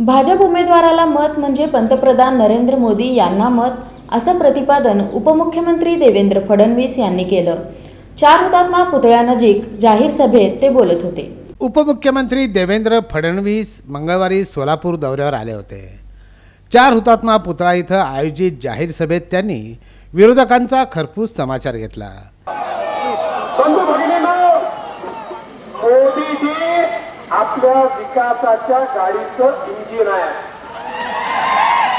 भाजप उमेदवाराला मत म्हणजे पंतप्रधान नरेंद्र मोदी यांना मत असं प्रतिपादन उपमुख्यमंत्री देवेंद्र फडणवीस यांनी केलं. चार हुतात्मा पुतळ्यानजीक जाहीर सभेत ते बोलत होते. उपमुख्यमंत्री देवेंद्र फडणवीस मंगळवारी सोलापूर दौऱ्यावर आले होते. चार हुतात्मा पुतळा इथं आयोजित जाहीर सभेत त्यांनी विरोधकांचा खरपूस समाचार घेतला. आपल्या विकासाच्या गाडीचं इंजिन आहे.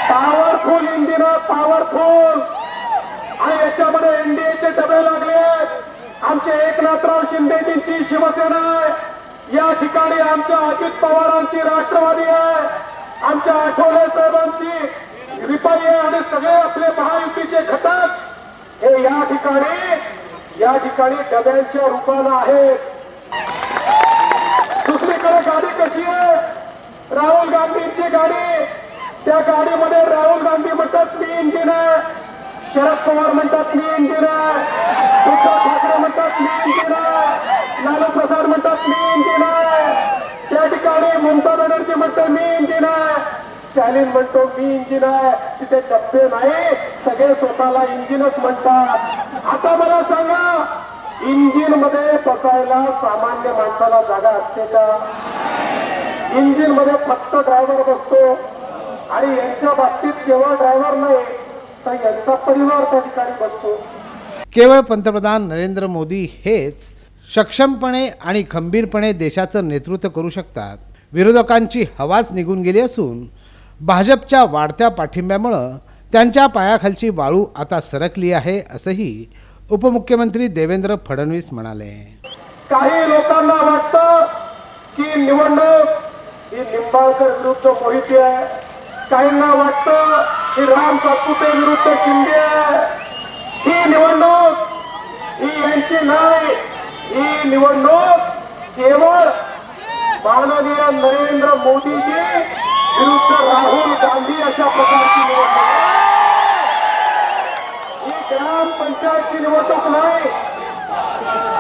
पॉवरफुल इंजिन पॉवरफुल आणि याच्यामध्ये एनडीएचे डबे लागले आमचे एकनाथराव शिंदेजींची शिवसेना आहे. या ठिकाणी आमच्या अजित पवारांची राष्ट्रवादी आहे. आमच्या आठवले साहेबांची रिपाई आहे आणि सगळे आपले महायुतीचे घटक. हे या ठिकाणी या ठिकाणी डब्यांच्या रूपाला आहेत दुसरीकडे गाडी कशी आहे राहुल गांधींची गाडी. त्या गाडीमध्ये राहुल गांधी म्हणतात मी इंजिन आहे. शरद पवार म्हणतात मी इंजिन आहे. उद्धव ठाकरे म्हणतात मी इंजिन आहे. लालू प्रसाद म्हणतात मी इंजिन आहे. त्या ठिकाणी ममता बॅनर्जी म्हणते मी इंजिन आहे. स्टॅलिन म्हणतो मी इंजिन आहे. तिथे डब्बे नाही सगळे स्वतःला इंजिनच म्हणतात. आता मला सांगा इंजिनमध्ये बसायला सामान्य माणसाला जागा असते का? इंजिनमध्ये फक्त ड्रायव्हर बसतो आणि यांच्या बाबतीत केवळ ड्रायव्हर नाही तर यांचा परिवार त्या ठिकाणी बसतो. केवळ पंतप्रधान नरेंद्र मोदी हेच सक्षमपणे आणि खंबीरपणे देशाचं नेतृत्व करू शकतात. विरोधकांची हवाच निघून गेली असून भाजपच्या वाढत्या पाठिंब्यामुळं त्यांच्या पायाखालची वाळू आता सरकली आहे असंही उपमुख्यमंत्री देवेंद्र फडणवीस म्हणाले. काही लोकांना वाटतं की निवडणूक ही निंबाळकर विरुद्ध मोहिती आहे. काहींना वाटतं की राम सातपुते विरुद्ध शिंदे आहे. ही निवडणूक ही यांची नाही ही निवडणूक केवळ माननीय नरेंद्र मोदीजी विरुद्ध राहुल गांधी अशा प्रकारची निवडणूक आहे. ही ग्रामपंचायतची निवडणूक नाही.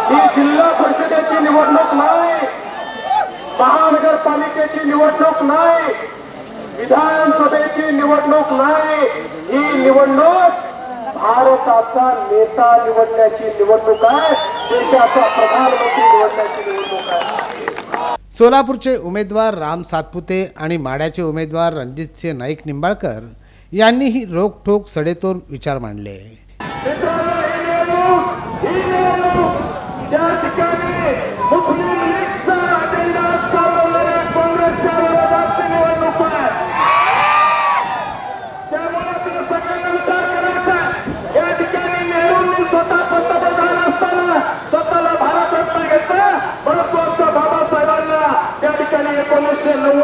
ही जिल्हा परिषदेची निवडणूक नाही. महानगरपालिकेची निवडणूक नाही विधानसभेची निवडणूक नाही. ही निवडणूक भारताचा नेता निवडण्याची निवडणूक आहे देशाचा प्रधानमंत्री निवडण्याची निवडणूक आहे. सोलापूरचे उमेदवार राम सातपुते आणि माड्याचे उमेदवार रणजितसिंह नाईक निंबाळकर यांनीही रोखठोक सडेतोड विचार मांडले. ही ही त्या ठिकाणी मुस्लिम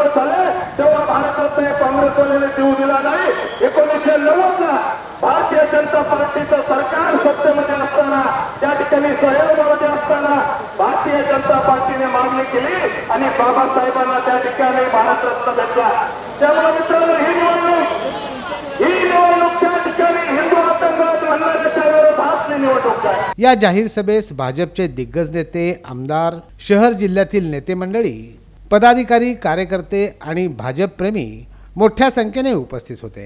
एकोणीसशे नव्वद झाले तेव्हा भारतरत्न हे काँग्रेसवाल्याने देऊ दिला नाही. एकोणीसशे नव्वद ला भारतीय जनता पार्टीचं सरकार सत्तेमध्ये असताना त्या ठिकाणी सहयोगामध्ये असताना भारतीय जनता पार्टीने मागणी केली आणि बाबासाहेबांना त्या ठिकाणी भारतरत्न भेटला. त्यामुळे मित्रांनो ही निवडणूक ही निवडणूक त्या ठिकाणी हिंदू आतंकवाद म्हणणाऱ्याच्या विरोधात निवडणूक आहे. या जाहीर सभेस भाजपचे दिग्गज नेते आमदार शहर जिल्ह्यातील नेते मंडळी पदाधिकारी कार्यकर्ते आणि भाजप प्रेमी मोठ्या संख्येने उपस्थित होते.